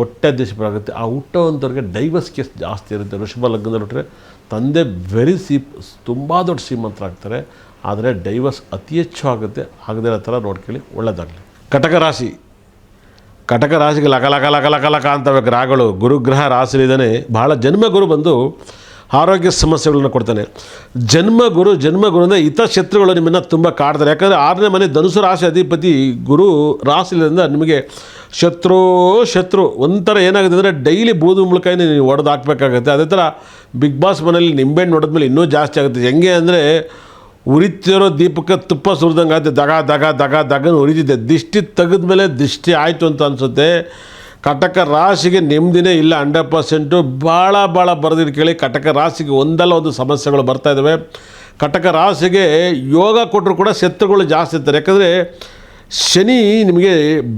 ಕೊಟ್ಟಾಧೀಶ್ವರಾಗುತ್ತೆ ಆ ಹುಟ್ಟೋವಂಥವ್ರಿಗೆ divorce case ಜಾಸ್ತಿ ಇರುತ್ತೆ. ಋಷಭ ಲಗ್ನದಲ್ಲಿ ಹುಟ್ಟರೆ ತಂದೆ ವೆರಿ ಸೀಪ್ ತುಂಬ ದೊಡ್ಡ ಶ್ರೀಮಂತರಾಗ್ತಾರೆ ಆದರೆ ಡೈವರ್ಸ್ ಅತಿ ಹೆಚ್ಚು ಆಗುತ್ತೆ. ಆಗದೇ ಇರೋ ಥರ ನೋಡ್ಕೊಳ್ಳಿ. ಒಳ್ಳೆಯದಾಗಲಿ ಕಟಕ ರಾಶಿ. ಕಟಕ ರಾಶಿಗೆ ಲಕ ಲಕ ಲಕ ಲಕ ಅಂತವೆ ಗ್ರಹಗಳು ಗುರುಗ್ರಹ ರಾಶಿಲಿದ್ದಾನೆ. ಬಹಳ ಜನ್ಮ ಗುರು ಬಂದು ಆರೋಗ್ಯ ಸಮಸ್ಯೆಗಳನ್ನ ಕೊಡ್ತಾನೆ. ಜನ್ಮ ಗುರು ಜನ್ಮ ಗುರು ಅಂದರೆ ಹಿತಶತ್ರುಗಳು ನಿಮ್ಮನ್ನು ತುಂಬ ಕಾಡ್ತಾರೆ. ಯಾಕಂದರೆ ಆರನೇ ಮನೆ ಧನುಸು ರಾಶಿ ಅಧಿಪತಿ ಗುರು ರಾಶಿಲಿಂದ ನಿಮಗೆ ಶತ್ರು ಶತ್ರು ಒಂಥರ ಏನಾಗುತ್ತೆ ಅಂದರೆ ಡೈಲಿ ಬೂದು ಮುಳ್ಕಾಯಿ ನೀವು ಒಡೆದು ಹಾಕ್ಬೇಕಾಗತ್ತೆ. ಅದೇ ಥರ ಬಿಗ್ ಬಾಸ್ ಮನೇಲಿ ನಿಂಬೆಹಣ್ಣು ಮೇಲೆ ಇನ್ನೂ ಜಾಸ್ತಿ ಆಗುತ್ತೆ. ಹೆಂಗೆ ಅಂದರೆ ಉರಿತಿರೋ ದೀಪಕ್ಕೆ ತುಪ್ಪ ಸುರಿದಂಗೆ ಆಗುತ್ತೆ ದಗ ದಗ ದಗ ದಗನ ಉರಿತಿದ್ದೆ ದಿಷ್ಟಿ ತೆಗೆದ್ಮೇಲೆ ದಿಷ್ಟಿ ಆಯಿತು ಅಂತ ಅನಿಸುತ್ತೆ. ಕಟಕ ರಾಶಿಗೆ ನೆಮ್ಮದಿನೇ ಇಲ್ಲ ಹಂಡ್ರೆಡ್ ಪರ್ಸೆಂಟು ಭಾಳ ಭಾಳ ಬರೆದಿದ್ದು ಕೇಳಿ ಕಟಕ ರಾಶಿಗೆ ಒಂದಲ್ಲ ಒಂದು ಸಮಸ್ಯೆಗಳು ಬರ್ತಾ ಇದ್ದಾವೆ ಕಟಕ ರಾಶಿಗೆ ಯೋಗ ಕೊಟ್ಟರು ಕೂಡ ಶತ್ರುಗಳು ಜಾಸ್ತಿ ಇರ್ತಾರೆ. ಯಾಕಂದರೆ ಶನಿ ನಿಮಗೆ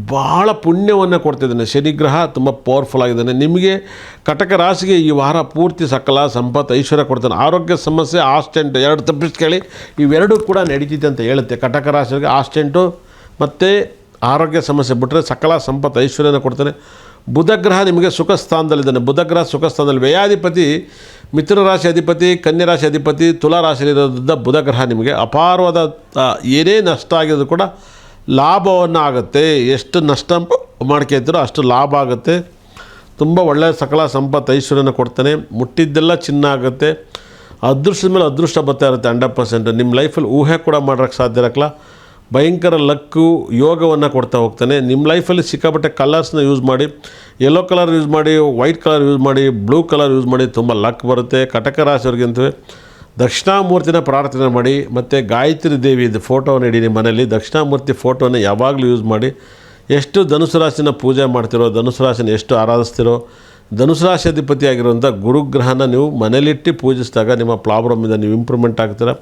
ಭಾಳ ಪುಣ್ಯವನ್ನು ಕೊಡ್ತಿದ್ದಾನೆ. ಶನಿ ಗ್ರಹ ತುಂಬ ಪವರ್ಫುಲ್ ಆಗಿದ್ದಾನೆ. ನಿಮಗೆ ಕಟಕ ರಾಶಿಗೆ ಈ ವಾರ ಪೂರ್ತಿ ಸಕಲ ಸಂಪತ್ತು, ಐಶ್ವರ್ಯ ಕೊಡ್ತಾನೆ. ಆರೋಗ್ಯ ಸಮಸ್ಯೆ ಆಸ್ಟೆಂಟ್ ಎರಡು ತಪ್ಪಿಸ್ಕೊಳ್ಳಿ. ಇವೆರಡೂ ಕೂಡ ನಡೀತಿದೆ ಅಂತ ಹೇಳುತ್ತೆ. ಕಟಕ ರಾಶಿಗೆ ಆಸ್ಟೆಂಟು ಮತ್ತು ಆರೋಗ್ಯ ಸಮಸ್ಯೆ ಬಿಟ್ಟರೆ ಸಕಲ ಸಂಪತ್ತು ಐಶ್ವರ್ಯನ ಕೊಡ್ತಾನೆ. ಬುಧಗ್ರಹ ನಿಮಗೆ ಸುಖ ಸ್ಥಾನದಲ್ಲಿದ್ದಾನೆ ಬುಧಗ್ರಹ ಸುಖ ಸ್ಥಾನದಲ್ಲಿ ವ್ಯಯಾಧಿಪತಿ, ಮಿಥುನ ರಾಶಿ ಅಧಿಪತಿ, ಕನ್ಯಾ ರಾಶಿ ಅಧಿಪತಿ, ತುಲಾ ರಾಶಿಯಲ್ಲಿರೋದ್ರಿಂದ ಬುಧಗ್ರಹ ನಿಮಗೆ ಅಪಾರವಾದ ಏನೇ ನಷ್ಟ ಆಗಿದ್ರು ಕೂಡ ಲಾಭವನ್ನು ಆಗುತ್ತೆ ಎಷ್ಟು ನಷ್ಟ ಮಾಡ್ಕೊಳ್ತೀರೋ ಅಷ್ಟು ಲಾಭ ಆಗುತ್ತೆ. ತುಂಬ ಒಳ್ಳೆಯ ಸಕಲ ಸಂಪತ್ತು ಐಶ್ವರ್ಯನ ಕೊಡ್ತಾನೆ. ಮುಟ್ಟಿದ್ದೆಲ್ಲ ಚಿನ್ನ ಆಗುತ್ತೆ. ಅದೃಷ್ಟದ ಮೇಲೆ ಅದೃಷ್ಟ ಬರ್ತಾ ಇರುತ್ತೆ ಹಂಡ್ರೆಡ್ ಪರ್ಸೆಂಟ್. ನಿಮ್ಮ ಲೈಫಲ್ಲಿ ಊಹೆ ಕೂಡ ಮಾಡೋಕ್ಕೆ ಸಾಧ್ಯ ಇರಕ್ಕಲ್ಲ. ಭಯಂಕರ ಲಕ್ಕು, ಯೋಗವನ್ನು ಕೊಡ್ತಾ ಹೋಗ್ತಾನೆ. ನಿಮ್ಮ ಲೈಫಲ್ಲಿ ಸಿಕ್ಕಾಪಟ್ಟೆ ಕಲರ್ಸ್ನ ಯೂಸ್ ಮಾಡಿ ಯೆಲ್ಲೋ ಕಲರ್ ಯೂಸ್ ಮಾಡಿ ವೈಟ್ ಕಲರ್ ಯೂಸ್ ಮಾಡಿ ಬ್ಲೂ ಕಲರ್ ಯೂಸ್ ಮಾಡಿ, ತುಂಬ ಲಕ್ ಬರುತ್ತೆ. ಕಟಕ ರಾಶಿಯವ್ರಿಗಂತೂ ದಕ್ಷಿಣಾಮೂರ್ತಿನ ಪ್ರಾರ್ಥನೆ ಮಾಡಿ, ಮತ್ತು ಗಾಯತ್ರಿ ದೇವಿದು ಫೋಟೋವನ್ನು ಇಡಿ ನಿಮ್ಮ ಮನೆಯಲ್ಲಿ ದಕ್ಷಿಣಾಮೂರ್ತಿ ಫೋಟೋನ ಯಾವಾಗಲೂ ಯೂಸ್ ಮಾಡಿ, ಎಷ್ಟು ಧನುಸು ರಾಶಿನ ಪೂಜೆ ಮಾಡ್ತಿರೋ, ಧನುಸು ರಾಶಿನ ಎಷ್ಟು ಆರಾಧಿಸ್ತಿರೋ, ಧನುಸು ರಾಶಿ ಆಗಿರುವಂಥ ಗುರುಗ್ರಹನ ನೀವು ಮನೇಲಿಟ್ಟು ಪೂಜಿಸಿದಾಗ ನಿಮ್ಮ ಪ್ರಾಬ್ಲಮಿಂದ ನೀವು ಇಂಪ್ರೂವ್ಮೆಂಟ್ ಆಗ್ತೀರ.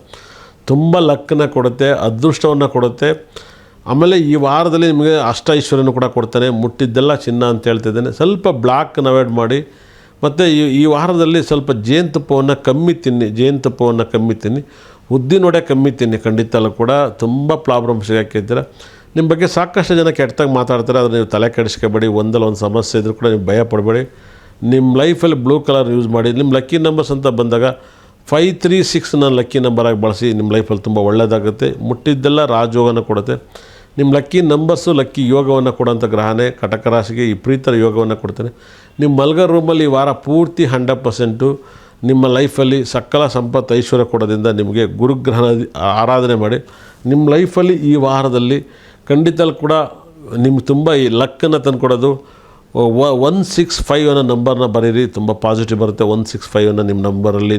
ತುಂಬ ಲಕ್ಕನ್ನ ಕೊಡುತ್ತೆ, ಅದೃಷ್ಟವನ್ನು ಕೊಡುತ್ತೆ. ಆಮೇಲೆ ಈ ವಾರದಲ್ಲಿ ನಿಮಗೆ ಅಷ್ಟ ಐಶ್ವರ್ಯನೂ ಕೂಡ ಕೊಡ್ತಾನೆ. ಮುಟ್ಟಿದ್ದೆಲ್ಲ ಚಿನ್ನ ಅಂತ ಹೇಳ್ತಿದ್ದೇನೆ. ಸ್ವಲ್ಪ ಬ್ಲಾಕ್ನ ಅವಾಯ್ಡ್ ಮಾಡಿ. ಮತ್ತು ಈ ಈ ವಾರದಲ್ಲಿ ಸ್ವಲ್ಪ ಜೇನುತುಪ್ಪವನ್ನು ಕಮ್ಮಿ ತಿನ್ನಿ, ಜೇನುತುಪ್ಪವನ್ನು ಕಮ್ಮಿ ತಿನ್ನಿ. ಉದ್ದಿನೊಡೆ ಕಮ್ಮಿ ತಿನ್ನಿ, ಖಂಡಿತಲ್ಲೂ ಕೂಡ. ತುಂಬ ಪ್ರಾಬ್ಲಮ್ ಸಿಗಾಕಿದ್ದೀರ ನಿಮ್ಮ ಬಗ್ಗೆ ಸಾಕಷ್ಟು ಜನ ಕೆಟ್ಟದಾಗ ಮಾತಾಡ್ತಾರೆ. ಆದರೆ ನೀವು ತಲೆ ಕೆಡಿಸ್ಕೋಬೇಡಿ. ಒಂದಲ್ಲ ಒಂದು ಸಮಸ್ಯೆ ಇದ್ರೂ ಕೂಡ ನೀವು ಭಯ ಪಡಬೇಡಿ ನಿಮ್ಮ ಲೈಫಲ್ಲಿ ಬ್ಲೂ ಕಲರ್ ಯೂಸ್ ಮಾಡಿ. ನಿಮ್ಮ ಲಕ್ಕಿ ನಂಬರ್ಸ್ ಅಂತ ಬಂದಾಗ ಫೈ ತ್ರೀ ಸಿಕ್ಸ್ನ ಲಕ್ಕಿ ನಂಬರಾಗಿ ಬಳಸಿ ನಿಮ್ಮ ಲೈಫಲ್ಲಿ ತುಂಬ ಒಳ್ಳೆಯದಾಗುತ್ತೆ ಮುಟ್ಟಿದ್ದೆಲ್ಲ ರಾಜಯೋಗನ ಕೊಡುತ್ತೆ. ನಿಮ್ಮ ಲಕ್ಕಿ ನಂಬರ್ಸು ಲಕ್ಕಿ ಯೋಗವನ್ನು ಕೊಡೋಂಥ ಗ್ರಹನೇ ಕಟಕ ರಾಶಿಗೆ ಈ ಪ್ರೀತರ ಯೋಗವನ್ನು ಕೊಡ್ತೇನೆ. ನಿಮ್ಮ ಮಲ್ಗ ರೂಮಲ್ಲಿ ಈ ವಾರ ಪೂರ್ತಿ ಹಂಡ್ರೆಡ್ ಪರ್ಸೆಂಟು ನಿಮ್ಮ ಲೈಫಲ್ಲಿ ಸಕಲ ಸಂಪತ್ತು ಐಶ್ವರ್ಯ ಕೊಡೋದ್ರಿಂದ ನಿಮಗೆ ಗುರುಗ್ರಹಣ ಆರಾಧನೆ ಮಾಡಿ. ನಿಮ್ಮ ಲೈಫಲ್ಲಿ ಈ ವಾರದಲ್ಲಿ ಖಂಡಿತಲ್ಲಿ ಕೂಡ ನಿಮ್ಗೆ ತುಂಬ ಈ ಲಕ್ಕನ್ನು ತಂದುಕೊಡೋದು. ಒನ್ ಸಿಕ್ಸ್ ಫೈವ್ ಅನ್ನೋ ನಂಬರ್ನ ಬರೀರಿ, ತುಂಬ ಪಾಸಿಟಿವ್ ಬರುತ್ತೆ. ಒನ್ ಸಿಕ್ಸ್ ಫೈವ್ ಅನ್ನೋ ನಿಮ್ಮ ನಂಬರಲ್ಲಿ ನಿಮ್ಮ